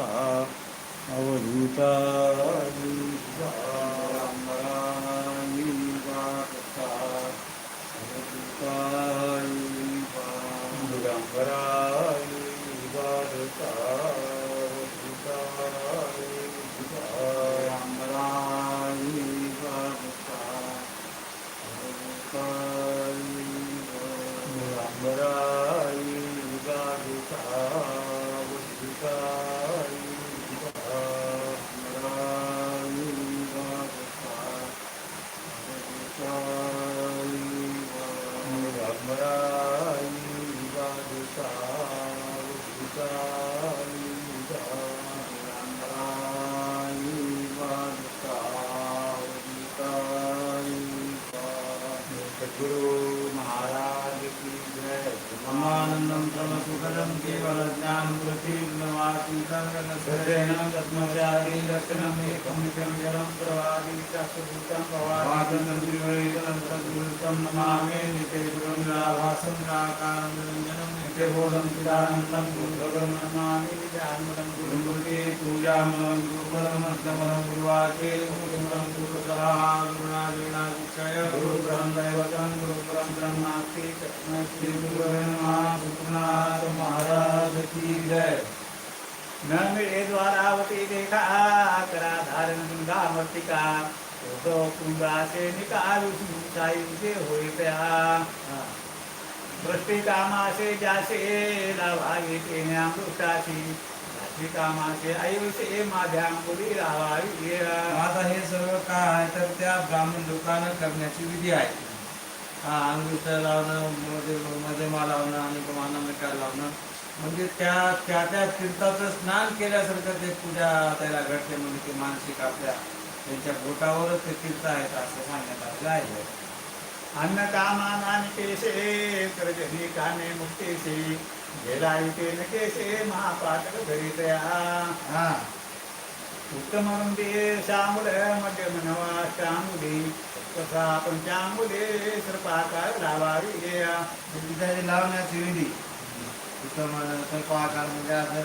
वादता पृथ्वीर्नवातीतं गणसरेण तस्मचारी लक्षणम् जलं प्रवादी चाक्षुभूतं भवादनं त्रिवैतनं नमामि नित्यगुरुं राभासं राकारं नित्यबोधं चिदानन्दं गुरुभगं नमामि गुरुं पूजामलं गुरुपदमस्तमलं गुरुवाचे गुरुमलं गुरुसहा गुरुणादीनादिक्षय गुरुपरं दैवतं गुरुपरं ब्रह्मास्ति गुरुवे नमः गुरुनाथ महाराज की जय। न मिळे द्वारावती देखा करा धारण गंगा मर्तिका तो कुंभाचे निकाल साई जे होई त्या दृष्टी कामासे जासे लाभावी तेण्या मृताशी जाती कामासे आयुष्ये माझ्या मुली राहावी आता हे सर्व काय आहे तर त्या ब्राह्मण लोकांना करण्याची विधी आहे. हा अंगुष्ठ लावणं मध्ये मध्यमा लावणं आणि मानमिका लावणं म्हणजे त्या त्या त्या तीर्थाचं स्नान केल्यासारखं ते पूजा त्याला घडते म्हणजे ते मानसिक आपल्या त्यांच्या बोटावरच ते तीर्थ आहेत असं सांगण्यात आलेलं आहे. अन्न कामानानि केशे कर्जनी कामे मुक्तेशी गेला इथे न केशे महापातक धरितया। हा. उत्तम ते श्यामुल मध्यम नवा श्यामुली कसा पंचामुले सर्पाकार लावावी लावण्याची विधी. उत्तम स्वयंपाकार म्हणजे असं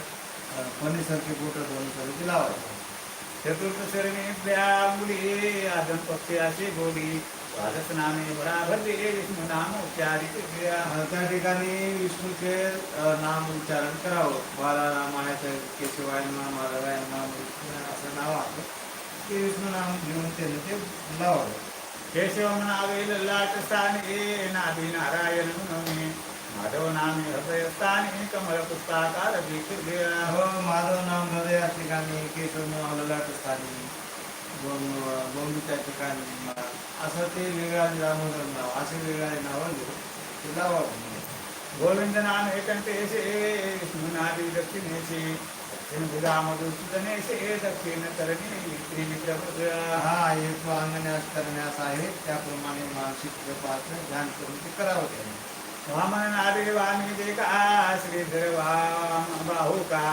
अं, फणीसारखी बोटं दोन तरी लावायचं चतुर्थ शरणेभ्या मुली आदम पक्षी अशी बोली वादस नामे बराबर दिले विष्णू नाम उच्चारित क्रिया त्या ठिकाणी विष्णूचे नाम उच्चारण करावं बाळाराम आहे केशवाय नाम माधवाय असं नाव आहे ते विष्णू नाम घेऊन त्याने ते लावावं केशव म्हणावे ललाट स्थाने नादी नारायण म्हणून माधव नामे हृदयस्थाने कमल पुस्तकार हो माधव नाम हृदय ठिकाणी केशव नाव ललाट स्थानी गोंबीच्या ठिकाणी असं ते वेगळा दामोदर नाव असे वेगळे नावं घेऊन ते गोविंद नाम एकंतेशे विष्णू नाभी दक्षिणेशी दक्षिण हा एक अंगन्यास करण्यास आहे त्याप्रमाणे मानसिक कृपाचं ध्यान करून ते करावं त्याने. वामन नारे वाणी देखा श्रीधर वाम बाहू का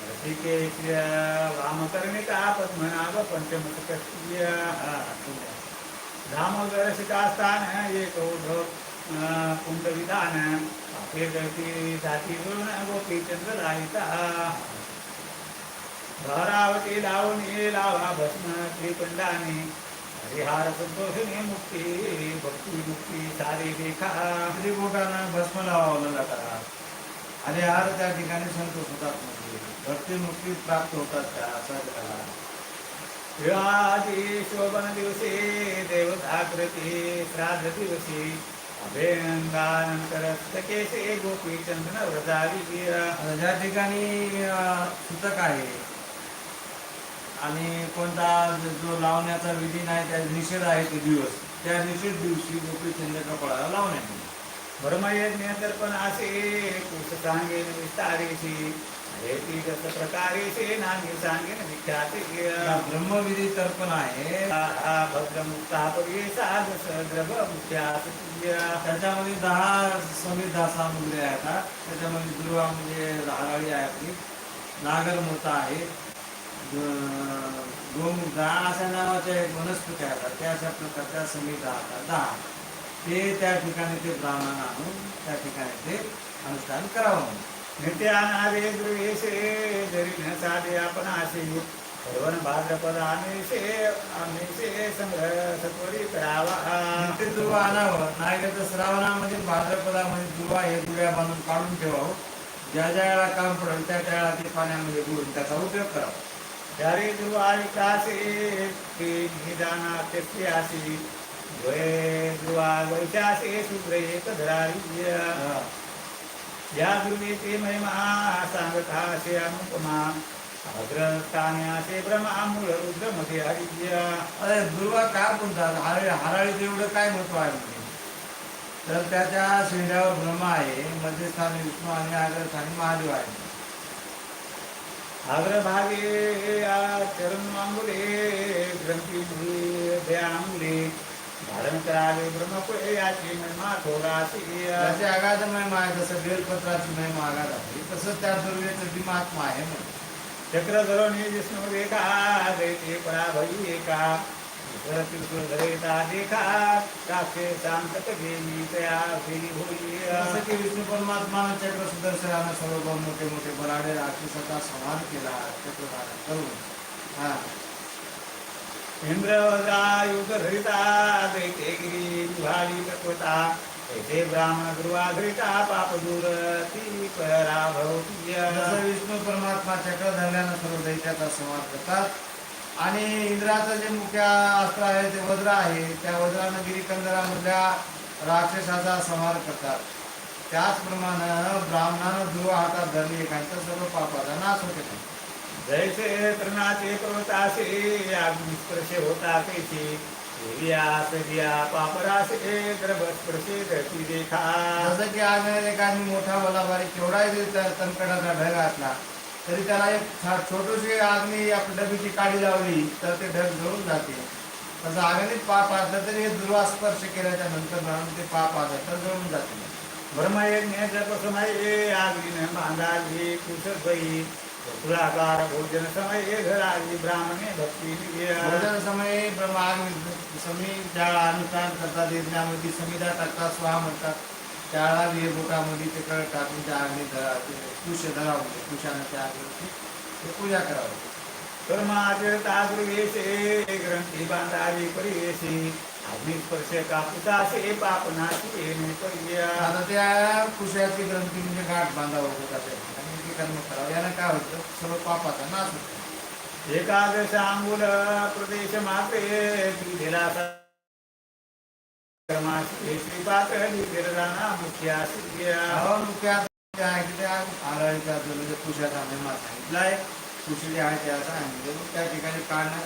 रसिके श्रिय वाम कर्णिका पद्मनाभ पंचमुख दामोदर शिकास्थान एक कुंड विधान जगती जाती गुण गोपी राहिता भरावती लावणी लावा भस्म त्रिपंडाने हरिहार संतोषिनी मुक्ती भक्ती मुक्ती सारी देखा त्रिभुटानं भस्म लावावं जातात आणि हार त्या ठिकाणी संतोष होतात म्हणजे भक्ती मुक्ती प्राप्त होतात त्या असा विवाहादी शोभन दिवशी देवताकृती श्राद्ध दिवशी अभेंगानंतर केशे गोपी चंद्र व्रजावी ज्या ठिकाणी सुतक आहे. आणि कोणता ज- लावण्याचा विधी नाही त्या निषेध आहे ते दिवस. त्या निषेध दिवशी गोपीचंद्र कपाळाला लावण्यात येईल. ब्रह्मयज्ञ दर्पण असे सांगेन विस्तारेशी हेती जस प्रकारेशी नामी सांगेन विख्याती ब्रह्मविधी तर्पण आहे. भद्रमुक्तापरी साधस द्रव मुख्यात त्याच्यामध्ये दहा संविधा सामुग्री आहेत. हा. त्याच्यामध्ये दुर्वा म्हणजे हराळी आहे आपली. नागरमूर्ता आहे. ग- दहा अशा नावाच्या एक वनस्पती आहेत. त्या अशा प्रकारच्या समी दहा दहा. ते त्या ठिकाणी ते ब्राह्मण आणून त्या ठिकाणी ते अनुष्ठान करावं. नित्यानावे द्रुवेशे जरी न साधे आपण आशी. श्रवण भाद्रपद आमेशे आमेशे सत्वरी करावा ते दुर्वा आणावं नाही तर श्रावणामध्ये भाद्रपदामध्ये दुर्वा हे दुर्या बांधून काढून ठेवावं. ज्या ज्या वेळा काम पडेल त्या त्या वेळा ते पाण्यामध्ये बुडून त्याचा उपयोग करावा. त्यारे ध्रुवा विकासे ते निदाना त्यक्ती आसी द्वये ध्रुवा वैशासे शुद्र एक धरारी हा. या ध्रुवेचे महिमा सांगता असे अनुपमा अग्रस्थान्यासे ब्रह्मा मूळ रुद्रमध्ये अरे दुर्वा काय बोलतात हराळी हराळीचं एवढं काय महत्त्व आहे म्हणजे? तर त्याच्या शेंड्यावर ब्रह्मा आहे मध्यस्थानी विष्णू आणि अग्रस्थानी महादेव आहे अग्रभागे चरणमांगुले ग्रंथी दयामुले धारण करावे ब्रह्मपुळे याची महिमा थोडासी त्याची आघात महिमा आहे जसं बेलपत्राची महिमा आघात आहे तसंच त्या बी महात्मा आहे म्हणून. चक्र धरोणी विष्णू रेखा दैते पराभई एका. तया फेरी होई की विष्णू परमात्मानं चक्र सुदर्शनानं सर्व मोठे मोठे बराडे राक्षसाचा संहार केला चक्रधारण करून. हा. इंद्र वज्रायुध धरिता दैते गिरी विभाली तत्वता येथे ब्राह्मण ध्रुवा धरिता पाप दूर ती पराभवती जसं विष्णू परमात्मा चक्र धरल्यानं सर्व दैत्याचा संहार करतात आणि इंद्राचं जे मुख्य अस्त्र आहे ते वज्र आहे. त्या वज्रानं गिरीकंदरामधल्या राक्षसाचा संहार करतात. त्याचप्रमाणे ब्राह्मणानं ध्रुव हातात धरली. एकांचं सर्व पापाचा नाश होते. जैसे तृणाचे पर्वतासे अग्निस्पर्शे होता देखा. जसं की आज एखादी मोठा बलाबारी केवढाही त्या तणकडाचा ढग असला तरी त्याला एक छोटीशी आग्नी आपल्या डबीची काडी लावली तर ते ढग जळून जाते. तसं आग्नीत पाप असलं तरी हे दुर्वा स्पर्श केल्याच्यानंतर म्हणून ते पाप आलं तर जळून जाते. ब्रह्मयज्ञ जपसमये आग्नीन बांधाली कुशद्वयी तुलाकार भोजन समये घराली ब्राह्मणे भक्ती भोजन समयी ब्रह्म आग्नी समी ज्या अनुष्ठान करतात यज्ञामध्ये समिधा टाकतात स्वाहा म्हणतात. त्याला हे बोटामध्ये ते कळ टाकून त्या अग्नी धरा कुश धरावं कुशानं त्या अग्नीची ते पूजा करावी कर्माचरतादृवेशे ग्रंथी बांधावी परिवेशी अग्निस्पर्श कापुसासे पापनाशी येणे पर्या आता त्या कुशाची ग्रंथी म्हणजे गाठ बांधावं होतात आणि ते कर्म करावं. यानं काय होतं? सर्व पापाचा नाश होतो. एकादश अंगुल प्रदेश मात्रे दिला कर्माशी श्रीपात दिरदाना मुख्यासी हवा मुख्य ते आहे की त्या आराळीचा जो म्हणजे कुशाचा महिमा सांगितला आहे कुशी आहे त्या सांगितलं मग त्या ठिकाणी काढणं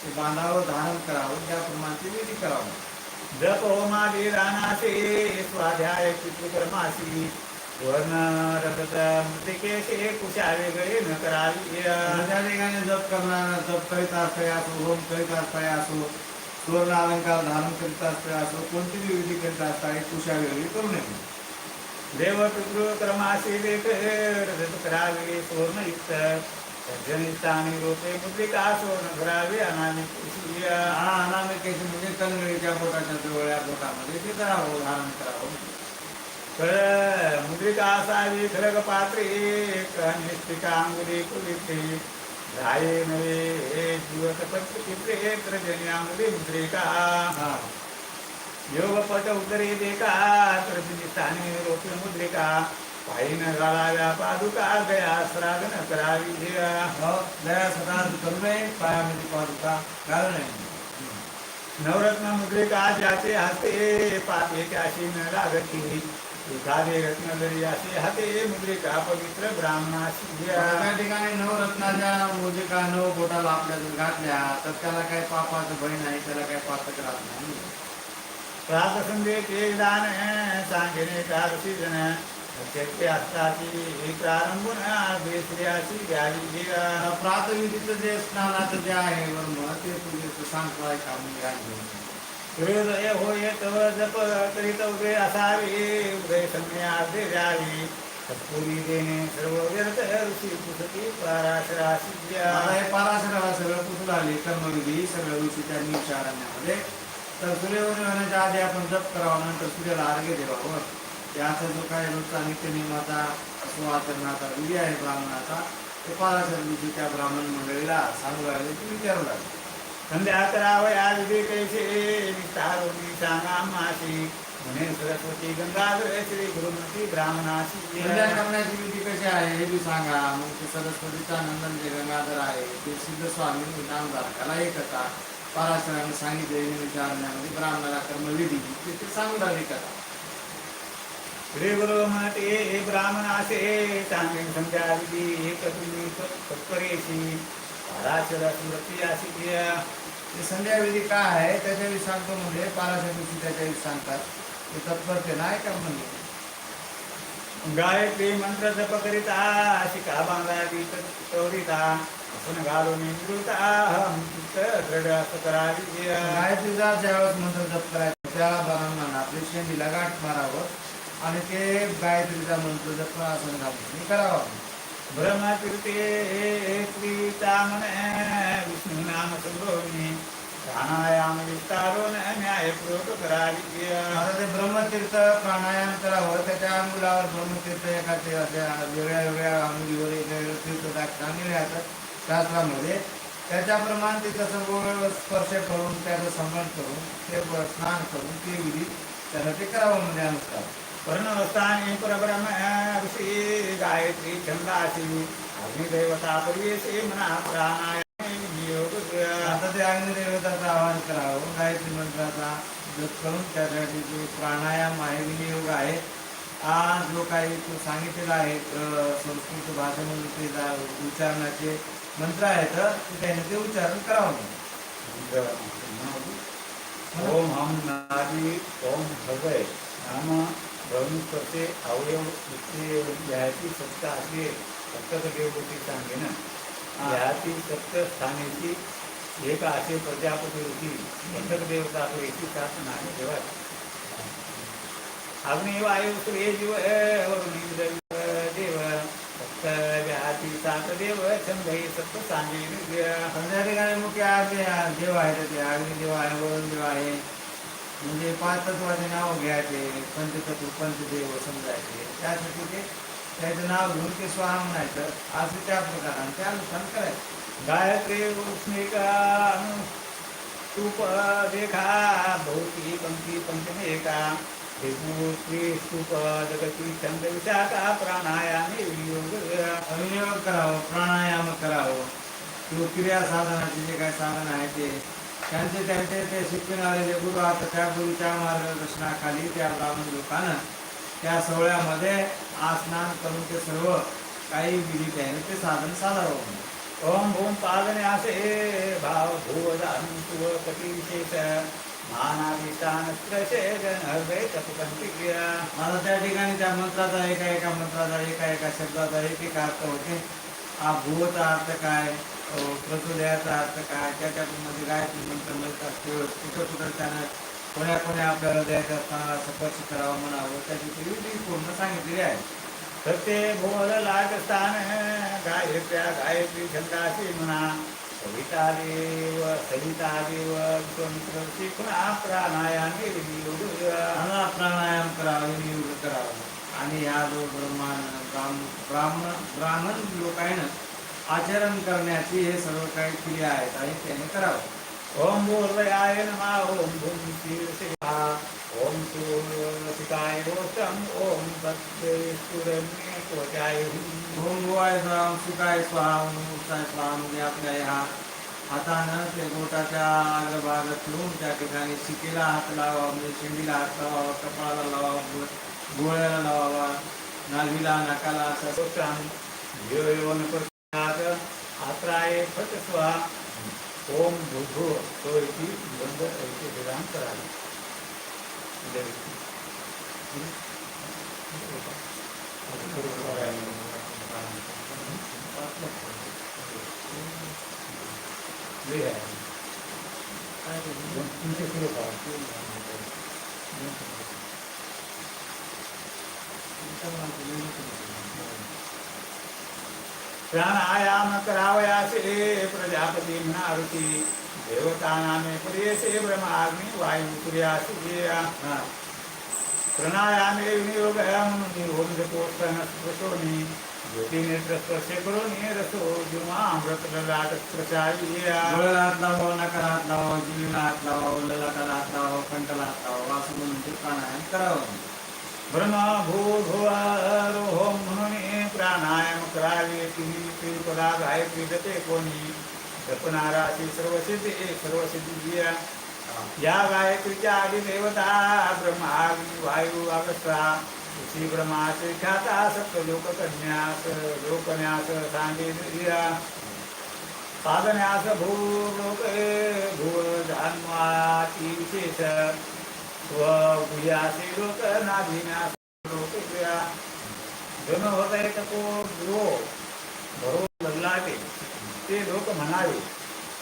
ते बांधावं धारण करावं त्याप्रमाणे ते विधी करावं जप होमादी रानासे स्वाध्याय पितृकर्मासी वर्ण रथत मृतिकेशे कुशा वेगळे न करावी आणि त्या ठिकाणी जप करणार जप करीत असताय असो होम करीत असताय असो सुवर्ण अलंकार धारण करीत असताय असो कोणतीही विधी करीत असताय कुशा वेगळी करू नये. देव रथत करावे सुवर्णयुक्त सज्जनिष्ठानी रोपे मुद्रिका सुवर्ण करावे अनामी कुशी हा अनामिकेचे म्हणजे कलगडीच्या बोटाच्या जवळ बोटामध्ये ते करावं धारण करावं कळ मुद्रिका असावी खरग पात्रे अंगुली कुलिते राये नवे हे जीवत पंचचित्रे त्रजन्यामुली मुद्रिका। योगपट उदरे देखा त्रजनिष्ठानी रोपे मुद्रिका। पायी न घालाव्या पादुका गया श्रागन करावी धिया। हो, दया सदा करू नये पायामध्ये पादुका घालू नये। नवरत्न मुद्रिका ज्याचे हाते पाते त्याशी न लागती एखादे रत्न जरी असे हाते मुद्रिका पवित्र ब्राह्मणाशी घ्या त्या ठिकाणी नवरत्नाच्या मोजिका नऊ बोटाला आपल्या घातल्या तर त्याला काही पापाचं भय नाही त्याला काही राहत नाही. प्रात संधे ते दान सांगणे कारसी जन शक्य असताची प्रारंभून बेसऱ्याची घ्यावी घ्या प्रातविधीचं जे स्नानाचं जे आहे वर्म ते तुझे सांगताय काम घ्यायला हृदय होय तव जप करीत उदय असावे उदय सम्यार्थे द्यावी सत्पुरी देणे सर्व व्यर्थ ऋषी पुसती पाराशरा सिद्ध्या पाराशरा हे पाराशराला सगळं पुसून आले कर्मविधी सगळं ऋषी त्यांनी विचारण्यामध्ये तर सूर्योदय होण्याच्या आधी आपण जप करावा नंतर सूर्याला अर्घ्य देवावं याचा जो काय रोजचा नित्यनियमाचा सुवाचरणाचा विधी आहे ब्राह्मणाचा ते पाराशर ऋषी त्या ब्राह्मण मंडळीला सांगू लागले की विचारू लागले. संध्या करावया सांगा मासी म्हणे सरस्वती गंगाधर श्री गुरुमती करण्याची विधी कशी आहे हे बी सांगा मग ते सरस्वतीचा नंदन जे गंगाधर आहे ते सिद्ध स्वामी नामधारकाला एकता पाराशराने सांगितले विचारण्यामध्ये ब्राह्मणाला कर्मविधी ते ते सांगू लागले कथा श्री गुरु म्हणते ब्राह्मणासे चांगली संध्या विधी एक तुम्ही तत्परेशी। पराशर स्मृती अशी ते संध्याविधी काय आहे त्याच्याविषयी सांगतो म्हणजे पाराशर दिवशी त्याच्याविषयी सांगतात. ते तत्परते नाही का म्हणजे. गायत्री मंत्र जप करिता शिका बांधावी चौरिता आपण घालून दृढ असं करावी. ज्यावेळेस मंत्र जप करायचा त्या ब्राह्मणांना आपली शेंडीला गाठ मारावं आणि ते गायत्रीचा मंत्र जप आसन घालून करावा. ब्रह्मतीर्थे प्रीता मन विष्णू नाम संभोवनी प्राणायाम विस्तारून न्यायपूर्वक करावी आता ते ब्रह्मतीर्थ प्राणायाम करावं त्याच्या अंगुलावर ब्रह्मतीर्थ एखाद्या अशा वेगळ्या वेगळ्या अंगुलीवर एक वेगळं तीर्थ सांगितले आहेत शास्त्रामध्ये. त्याच्याप्रमाणे तिथं सर्व स्पर्श करून त्याचं स्मरण करून ते स्नान करून ते विधी त्याला ते करावं म्हणजे अनुष्ठान. पर्णवस्थानी परब्रह्म ऋषी गायत्री छंदासी अग्निदेवता परिवेशे मना प्राणायाम योग आता ते अग्निदेवताचं आवाहन करावं गायत्री मंत्राचा जप करून त्यासाठी जो प्राणायाम आहे विनियोग आहे हा जो काही तो सांगितलेला आहे संस्कृत भाषेमध्ये ते उच्चारणाचे मंत्र आहेत ते त्याने ते उच्चारण करावं. ओम हम नादी ओम भगय नाम ब्रह्मस्पते अवयव याची सत्ता असे सप्तक देवगती सांगे ना. याची सप्त स्थानाची एक असे प्रजापती होती सप्तक देवता आपली एकी सात नामे देवा अग्नी वायू सूर्य जीव देव सप्त व्याती सात देव छंद हे सप्त सांगे त्या ठिकाणी मुख्य देव आहेत ते अग्निदेव आहे वरुण देव आहे. म्हणजे पाच तत्वाचे नाव घ्यायचे पंचतत्व पंचदेव समजायचे. त्यासाठी ते त्याचं नाव घेऊन ते स्वाहा म्हणायचं. असं त्या प्रकाराने ते अनुष्ठान करायचं. गायत्री उष्णिका तूप देखा भौती पंक्ती पंचमेका त्रिपुत्री स्तूप जगती छंद विशाखा प्राणायामे वियोग. विनियोग करावं प्राणायाम करावं. किंवा क्रिया साधनाचे जे काही साधन आहे ते त्यांचे त्यांचे ते शिकविणारे जे गुरु आता त्या गुरुच्या मार्गदर्शनाखाली त्या ब्राह्मण लोकांना त्या सोहळ्यामध्ये आस्नान करून ते सर्व काही विधी त्याने ते साधन साधावं ओम भूम पादने असे भाव भूवदान तुव कटी विशेष मानाधिष्ठान त्रशे जन हृदय तपकंती क्रिया आता त्या ठिकाणी त्या मंत्राचा एका एका मंत्राचा एका एका शब्दाचा एक एक अर्थ होते. हा भूवचा अर्थ काय? प्रचोदयाचा अर्थ काय त्याच्यामध्ये गायत्री मंत्र मिळतात ते कुठं कुठं त्यानं कोण्या कोण्या आपल्या हृदयाच्या स्थानाला स्पर्श करावं म्हणावं त्याची ती पूर्ण सांगितलेली आहे. सत्य भोल लाग स्थान गायत्र्या गायत्री छंदाशी म्हणा सविता देव सविता देव विश्वमित्रची पुन्हा प्राणायामे मला प्राणायाम करावा विनियोग करावा आणि ह्या जो ब्रह्मान ब्राह्मण ब्राह्मण ब्राह्मण लोक आहे ना आचरण करण्याची हे सर्व काही क्रिया आहेत आणि त्याने करावं. ओम भूर्वयाय नमा ओम भूम शीर्षा ओम सूर्यसिकाय रोषम ओम सत्य त्वचाय ओम गोवाय स्वाहा सुखाय उत्साय स्वाहा म्हणजे आपल्या ह्या हातानं ते बोटाच्या अग्रभागात ठेवून त्या ठिकाणी शिकेला हात लावावा म्हणजे शेंडीला हात लावावा कपाळाला लावावा गोळ्याला लावावा नाभीला नाकाला असं प्रसाद आत्राय फट स्वाहा ओम भूभू तो इति बंद ऐके विधान करावे ले आहे तुमचे सुरू प्राणायाम करावयासे प्रजापती म्हणारुती देवता प्रियसे ब्रह्माग्नि वायू सूर्यासी हा प्रणायामे विनियोगम निरोध कोस्तन स्पृशोनी ज्योती करून रसो जिमा अमृत ललाट प्रचारिया डोळ्याला हात लावा नकाला लावा जिभेला हात लावा लावा प्राणायाम करावं भ्रमभूभुवारोहं म्हणून प्राणायाम करावे तिने पिरपदा गाय पिडते कोणी जपणाराची सर्व सिद्धी सर्व सिद्धी या गायत्रीच्या आधी देवता ब्रह्मा वायू अगस्ता तुझी ब्रह्माचे ख्याता सप्त लोककन्यास लोकन्यास सांगे पादन्यास, भूलोके भूव धान्वाती विशेष। स्वभुयासी लोक नाभिन्यास लोक क्रिया तो गृह भरो लल्लाटे ते लोक म्हणावे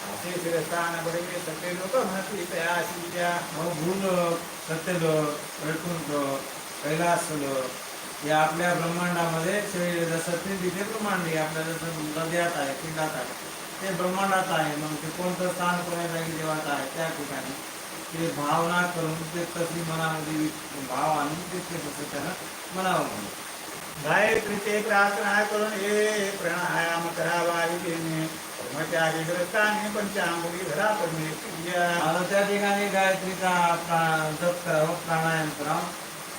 असे शिरस्थान बडवे सत्य लोक म्हणतील तयाशी द्या मग सत्यलोक वैकुंठ कैलास लोक या आपल्या ब्रह्मांडामध्ये शरीर जसं तिथे ब्रह्मांड आहे आपल्या जसं हृदयात आहे पिंडात आहे ते ब्रह्मांडात आहे मग ते कोणतं स्थान कोण्या जागी देवात आहे त्या ठिकाणी. ते भावना करून ते तशी मनामध्ये भाव आणून ते ते तसं त्यानं म्हणावं म्हणून. गायत्रीचे प्रार्थना करून हे प्राणायाम करावा विधीने ग्रस्ताने धरा परमेश्वरिया आता त्या ठिकाणी गायत्रीचा जप करावं प्राणायाम करावं.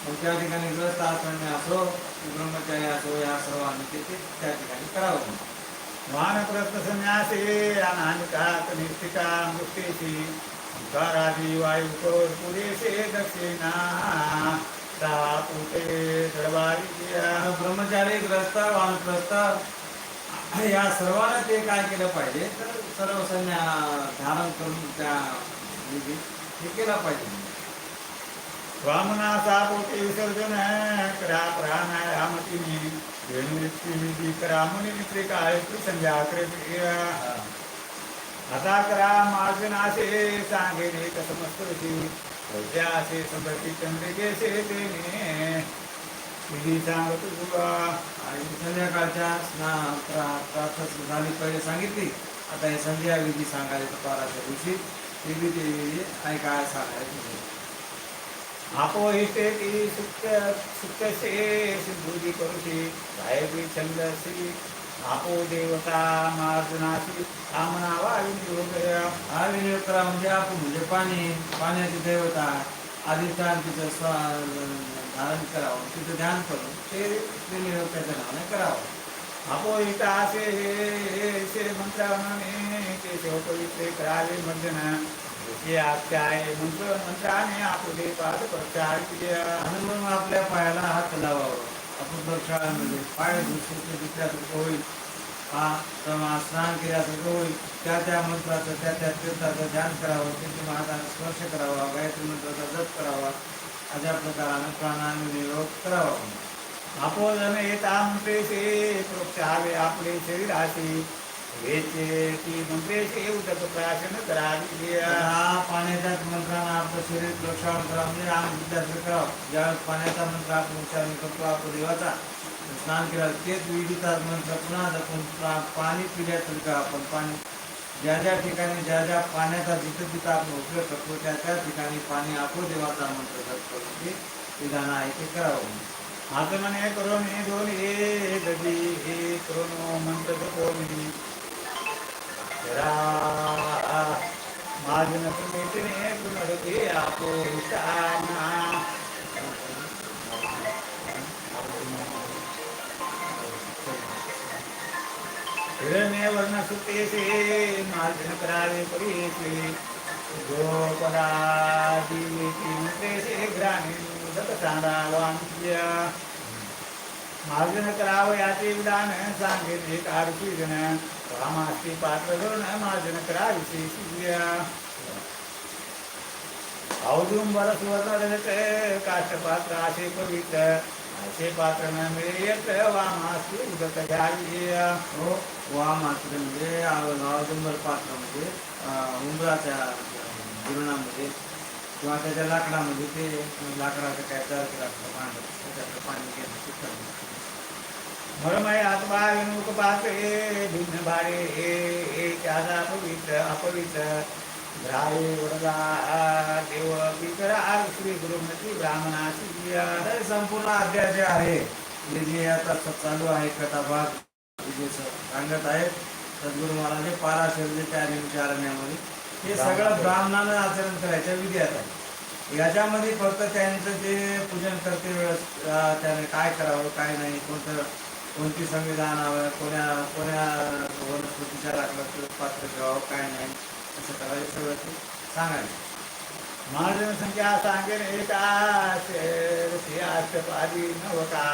मग त्या ठिकाणी ग्रस्त आचरणे असो ब्रह्मचारी असो या सर्वांनी ते ते त्या ठिकाणी करावं वानप्रस्थ संन्यासे अनामिकात निष्ठिका मृत्यूची अंकारादी वायू पुरेसे दक्षिणा सापुते दरबारी ब्रह्मचारी ग्रस्त वानप्रस्त या सर्वांना ते काय केलं पाहिजे तर सर्व संन्या धारण करून त्या हे केला पाहिजे वामना सापोटे विसर्जन करा प्राणायामतीने वेणुविधी करा मुनिमित्री काय संध्या क्रिया आता करा मार्जनासे सांगेने कसमस्तुती वैद्यासे समृद्धी चंद्रिकेसे तेने. विधी सांगत तुला. आणि संध्याकाळच्या स्ना प्रा- झाली पहिले सांगितली. आता हे संध्या विधी सांगायला पाराच्या दिवशी. ती विधी विधी तुम्ही आपो आपोहिते ती सुक्त सुक्तसे सिद्धूजी करुषी. गायत्री छंदसी आपो देवता मार्जनासी कामनावा विनियोगया हा विनियोग म्हणजे आपण म्हणजे पाणी पाण्याची देवता अधिष्ठान तिचं स्व धारण करावं तिथं ध्यान करून ते विनियोग त्याच्या नावाने करावं. अपोहिता असे हे से मंत्राने ते शिवपवित्रे करावे मर्जन जे आख्या आहे मंत्र मंत्राने आपुले पाद प्रचार केला आणि मग आपल्या पायाला हात लावावं. आपण प्रक्षाळामध्ये पाय दुसऱ्या दुसऱ्यासारखं होईल. हा स्नान केल्यासारखं होईल. त्या त्या मंत्राचं त्या त्या तीर्थाचं ध्यान करावं त्यांच्या हाताने स्पर्श करावा गायत्री मंत्राचा जप करावा अशा प्रकारानं प्राणायाम विनियोग करावा. आपोजन येता मंत्रेसे प्रोक्षावे आपले शरीराशी हाती उदक प्राशन हा मंत्रानं आपलं शरीर प्रक्षाळन करा म्हणजे विद्यार्थी ज्यावेळेस पाण्याचा मंत्र आपण उच्चारण करतो देवाचा स्नान केलं तेच विधीचा मंत्र पुन्हा जपून पा- पाणी पिल्यासारखं आपण. पाणी ज्या ज्या ठिकाणी ज्या ज्या पाण्याचा जिथं जिथं आपण उपयोग करतो त्या त्या ठिकाणी पाणी आपो देवाचा मंत्र जप विधान आहे ते करावं. आत्मने करून हे दोन हे गजी हे करून मंत्र जपोनी मी माझन पुण्यतिने पुनरते आपो हिरण्य वर्ण सुतेसे मार्जन करावे परीचे ग्रामीण उदक सांगा मार्जन करावं विधान सांगितले कारची जन रामास्ती पात्र करून मार्जन कराविषयी शिकल्या औदुंबर सुवर्ण काष्टपात्र असे पवित्र असे पात्र न मिळे येत वामास्ती उदक घ्यावी हो वा म्हणजे औदुंबर पात्र म्हणजे उंबराच्या जीवनामध्ये किंवा त्याच्या लाकडामध्ये ते लाकडाचं काय तयार केलं पाणी भांड त्याच्यातलं पाणी घेणं मरमय आत्मा विमुख पात्रे भिन्न भारे हे हे त्याचा पवित्र अपवित्र. ग्राहे वडला देव पितरा श्री गुरुमती ब्राह्मणाची. हे संपूर्ण अध्याय जे आहे हे जे आता चालू आहे कथाभाग जे सांगत आहेत सद्गुरू महाराज हे पाराशरचे त्या विचारण्यामध्ये. हे सगळं ब्राह्मणानं आचरण करायच्या विधी आहेत याच्यामध्ये फक्त त्यांचं जे पूजन करते वेळेस त्याने काय करावं काय नाही कोणतं कोणती संविधान हवं कोण्या कोण्या वनस्पतीच्या लागलं पात्र ठेवावं काय नाही असं करायचं सगळं ते सांगायचं. महाजन संख्या सांगेन एकाशे पादी नवका.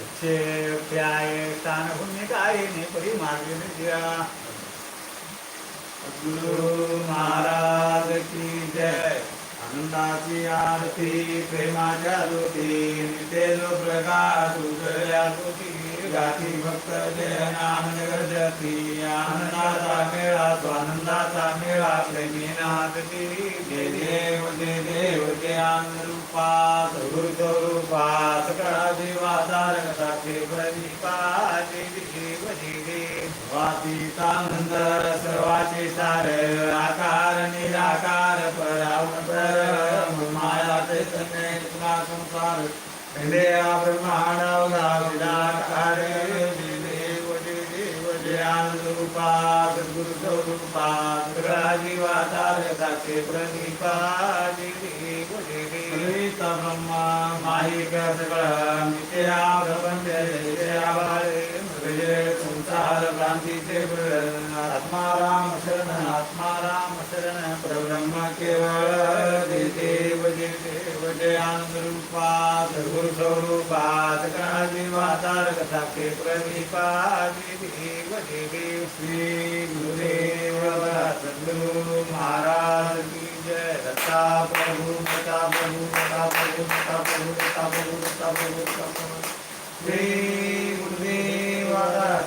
एकशे प्याय स्थान ने परी मार्गेन गुरु महाराज की जय. आनंदाची आरती प्रेमाच्या ज्योती नित्य प्रकाश उजळ्या ज्योती गाठी भक्त जय नाम जगती आनंदाचा मेळा तो आनंदाचा मेळा प्रेमीनाथ देवी जय देव जय देव जय रूपा गुरु रूपा सकळा देवा देवाधारक साखे प्रदीपा जय देव जय देवी वातीतानंद सर्वाचे सार आकार निराकार परावण पर माया चैतन्य इतना संसार हृदया ब्रह्मांड विराकार देव देव जयान रूपा सद्गुरु स्वरूपा सगळा जीवाधार साखे प्रदीपा देव देवी ब्रह्मा माईक सगळं नित्या प्रपंच जया विजय संसार क्रांतीचे आत्मा राम शरण आत्मा राम शरण परब्रह्म केवळ जय देव जय देव रूपा सद्गुरु स्वरूपा सकळा जीवाधार सद्गुरु महाराज की जय दत्ता प्रभु दत्ता प्रभु दत्ता प्रभु दत्ता प्रभु दत्ता प्रभु दत्ता प्रभु दत्ता प्रभु श्री गुरुदेव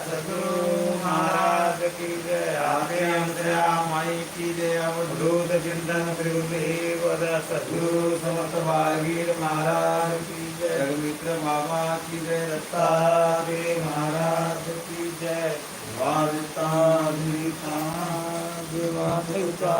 सद्गुरु महाराज की जय आगे अंतरा माई की जय अवधूत चिंतन श्री सद्गुरु समर्थ भागीर महाराज की जय जगमित्र बाबा की जय रे महाराज की जय वादिता देवा देवता